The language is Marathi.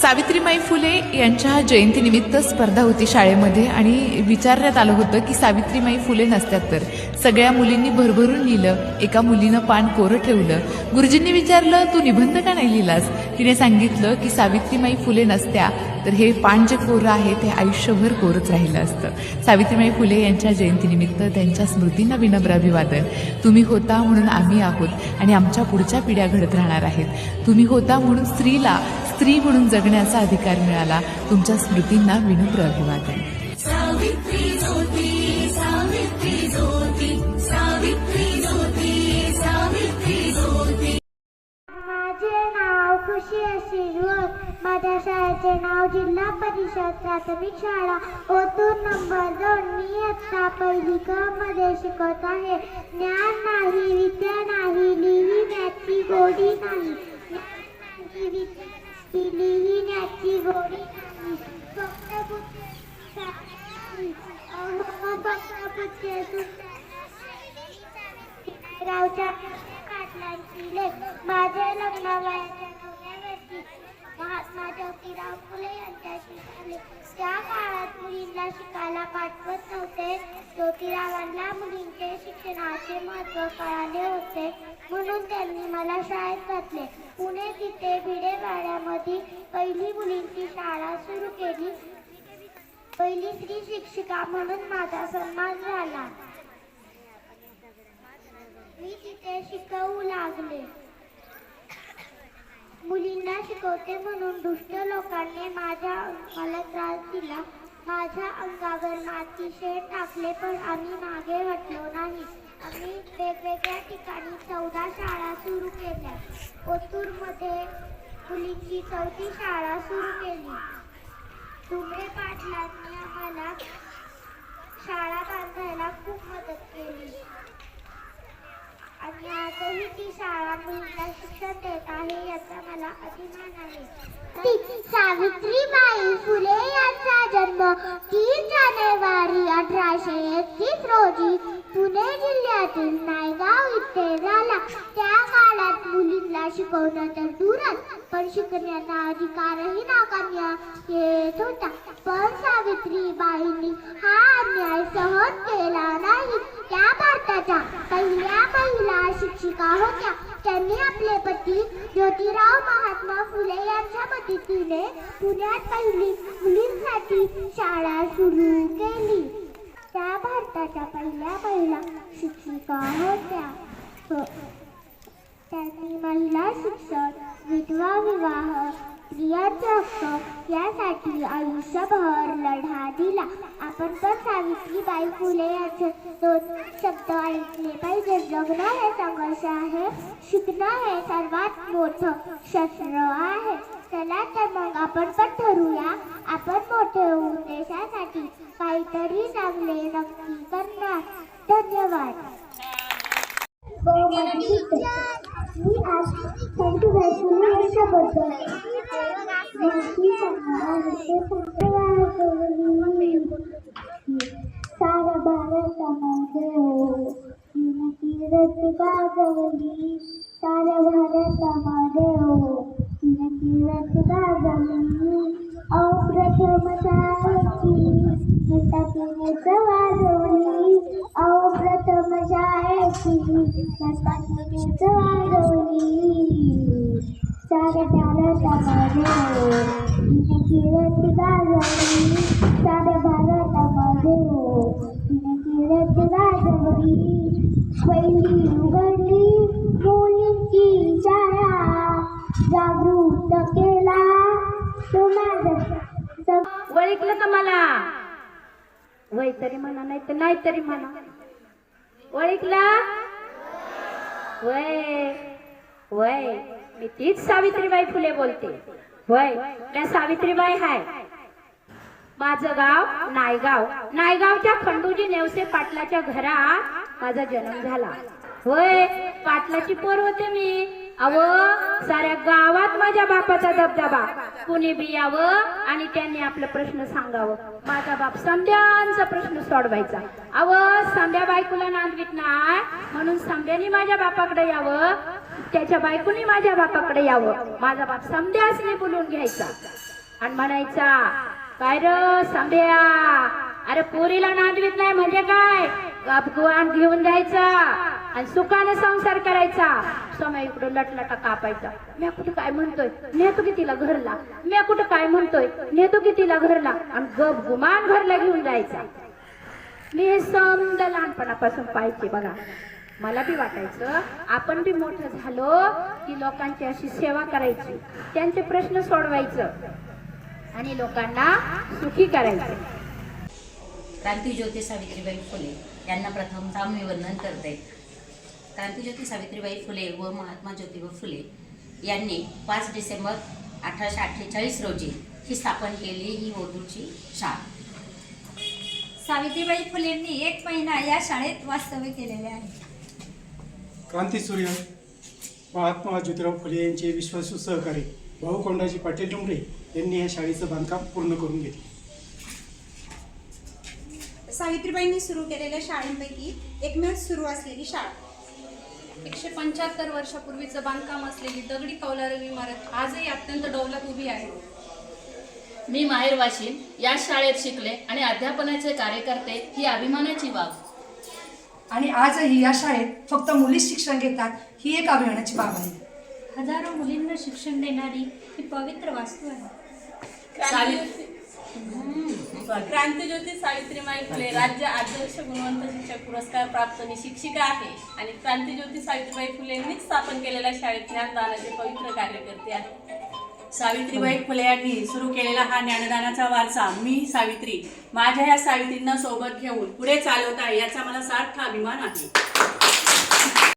सावित्रीबाई फुले यांच्या जयंतीनिमित्त स्पर्धा होती शाळेमध्ये आणि विचारण्यात आलं होतं की सावित्रीमाई फुले नसत्यात तर सगळ्या मुलींनी भरभरून लिहिलं एका मुलीनं पान कोरं ठेवलं. गुरुजींनी विचारलं तू निबंध का नाही लिहिलास? तिने सांगितलं की सावित्रीबाई फुले नसत्या तर हे पान जे कोरं आहे ते आयुष्यभर कोरच राहिलं असतं. सावित्रीबाई फुले यांच्या जयंतीनिमित्त त्यांच्या स्मृतींना विनम्र अभिवादन. तुम्ही होता म्हणून आम्ही आहोत आणि आमच्या पुढच्या पिढ्या घडत राहणार आहेत. तुम्ही होता म्हणून स्त्रीला स्त्री म्हणून जगण्याचा अधिकार मिळाला तुमच्या स्मृतींना विनम्र अभिवादन. सावित्री ज्योती सावित्री ज्योती सावित्री ज्योती सावित्री ज्योती. माझे नाव खुशी शिरवळ माझ्या शाळेचे नाव जिल्हा परिषद प्राथमिक शाळा. ओतूर नंबर दोन मी इयत्ता पहिली क मध्ये शिकत आहे. ज्ञान नाही विद्या नाही लिहिण्याची गोडी नाही. लिहिण्याची गोडी नाही फक्त बुद्धी लेख महात्मा ज्योतिराव फुले यांच्याशी झाले त्या मुलींना शिकायला पाठवत नव्हते. ज्योतिरावांना मुलींचे शिक्षणाचे महत्त्व कळाले होते. म्हणून त्यांनी मला शाळेत घातले. पुणे तिथे भिडेवाड्यामध्ये पहिली मुलींची शाळा सुरू केली. पहिली स्त्री शिक्षिका म्हणून माझा सन्मान झाला. मी तिथे शिकवू लागले. मुलींना शिकवते म्हणून दुष्ट लोकांनी माझ्या मला त्रास दिला. माझ्या अंगावर माती शेण टाकले पण आम्ही मागे हटलो नाही. आम्ही वेगवेगळ्या ठिकाणी चौदा शाळा सुरू केल्या. ओतूरमध्ये मुलींची चौथी शाळा सुरू केली. डुमरे पाटलांनी आम्हाला शाळा बांधायला खूप मदत केली. आणि आजही ती शाळा शिक्षण देत आहे याचा मला अभिमान आहे. सावित्रीबाई फुले यांचा जन्म तीन जानेवारी अठराशे एकतीस रोजी पुणे जिल्ह्यातील नायगाव इथे झाला. त्या काळात मुलींना शिकवणं तर दूरच पण शिकण्याचा अधिकारही नाकारण्यात येत होता. पण सावित्रीबाईंनी हा अन्याय सह होत्या. पहिल्या महिला शिक्षिका होत्या. त्यांनी आपले पती ज्योतिराव महात्मा फुले यांच्या मदतीने पुण्यात पहिली मुलींसाठी शाळा सुरू केली. त्या भारताच्या पहिल्या महिला शिक्षिका होत्या. हो. त्यांनी महिला शिक्षण विधवा विवाह स्त्रियांचा हक्क. यासाठी आयुष्यभर लढा दिला. आपण पण सावित्रीबाई फुले यांचे दोन शब्द ऐकले पाहिजे. जगणं हे संघर्ष आहे. शिकणं हे सर्वात मोठं शस्त्र आहे. चला तर मग आपण पण ठरूया आपण मोठे होऊ देशासाठी काहीतरी चांगले नक्की करणार. धन्यवाद. मी आज सावित्रीबाई फुले यांच्याबद्दल माहिती सांगणार आहे ते सांगते सारा भारतामध्ये हो तिने कीर्त गाजवली साऱ्या भारतामध्ये हो तिने कीर्त गाजवली अप्रथम शाळेची नटा तिनेच वाजवली अप्रथम शाळेची नटा तिनेच वाजवली साऱ्या भारतामध्ये हो तिने कीर्त गाजवली साऱ्या भारतामध्ये हो तिने कीर्त गाजवली पहिली उघडली मुलींची शाळा जागृत केला तो माझा सग- ओळखलं का मला? वय तरी म्हणा नाही तर नाही तरी म्हणा. ओळखला वय वय. मी तीच सावित्रीबाई फुले बोलते. होय त्या सावित्रीबाई हाय. माझं गाव नायगाव. नायगावच्या खंडूजी नेवसे पाटलाच्या घरात माझा जन्म झाला. होय पाटलाची पोर होते मी. अव साऱ्या गावात माझ्या बापाचा दबदबा. कुणी बी यावं आणि त्यांनी आपलं प्रश्न सांगावं. माझा बाप संध्यांचा प्रश्न सोडवायचा. अव संध्या बायकोला नांदवीत नाय म्हणून संध्यानी माझ्या बापाकडे यावं. त्याच्या बायकोनी माझ्या बापाकडे यावं. माझा बाप समध्यासने बोलून घ्यायचा. आणि म्हणायचा काय र समध्या अरे पोरीला नांदवीत नाही म्हणजे काय? गपगुवान घेऊन जायचा आणि सुखाने संसार करायचा. समय इकडं लटलटा कापायचा. मी कुठं काय म्हणतोय? नेतो की तिला घरला. मी कुठं काय म्हणतोय? नेतो की तिला घरला. आणि गप गुमान घरला घेऊन जायचा. मी हे समजा लहानपणापासून पाहिजे बघा. मला बी वाटायचं. आपण बी मोठं झालो की लोकांची अशी सेवा करायची. त्यांचे प्रश्न सोडवायचं. आणि लोकांना सुखी करायचं. क्रांतीज्योती सावित्रीबाई फुले यांना प्रथमतः मी वंदन करते. क्रांतीज्योती सावित्रीबाई फुले व महात्मा ज्योतिबा फुले यांनी पाच डिसेंबर अठराशे अठ्ठेचाळीस रोजी ही स्थापन केली ही ओदूरची शाळा. सावित्रीबाई फुलेंनी एक महिना या शाळेत वास्तव्य केलेले आहे. क्रांतीसूर्य महात्मा ज्योतिराव फुले यांचे विश्वासू सहकारी भाऊ कोंडाजी पाटील डुमरे यांनी या शाळेचं बांधकाम पूर्ण करून घेतले. सावित्रीबाईंनी सुरू केलेल्या शाळांपैकी एकमेव सुरू असलेली शाळा. एकशे पंच्याहत्तर वर्षापूर्वीचं बांधकाम असलेली दगडी कौलारू इमारत आजही अत्यंत डौलात उभी आहे. मी माहेर वाशिम या शाळेत शिकले आणि अध्यापनाचे कार्य करते ही अभिमानाची बाब. आणि आजही या शाळेत फक्त मुलीच शिक्षण घेतात ही एक अभिमानाची बाब आहे. हजारो मुलींना शिक्षण देणारी ही पवित्र वास्तू आहे. क्रांतीज्योती सावित्रीबाई फुले राज्य आदर्श गुणवंत शिक्षक पुरस्कार प्राप्त ही शिक्षिका आहे. आणि क्रांतीज्योती सावित्रीबाई फुलेंनीच स्थापन केलेल्या शाळेत ज्ञानदानाचे पवित्र कार्य करते आहे. सावित्रीबाई फुले यांनी सुरू केलेला हा ज्ञानदानाचा वारसा. मी सावित्री. माझ्या या सावित्रींना सोबत घेऊन पुढे चालवत आहे याचा मला सार्थ अभिमान आहे.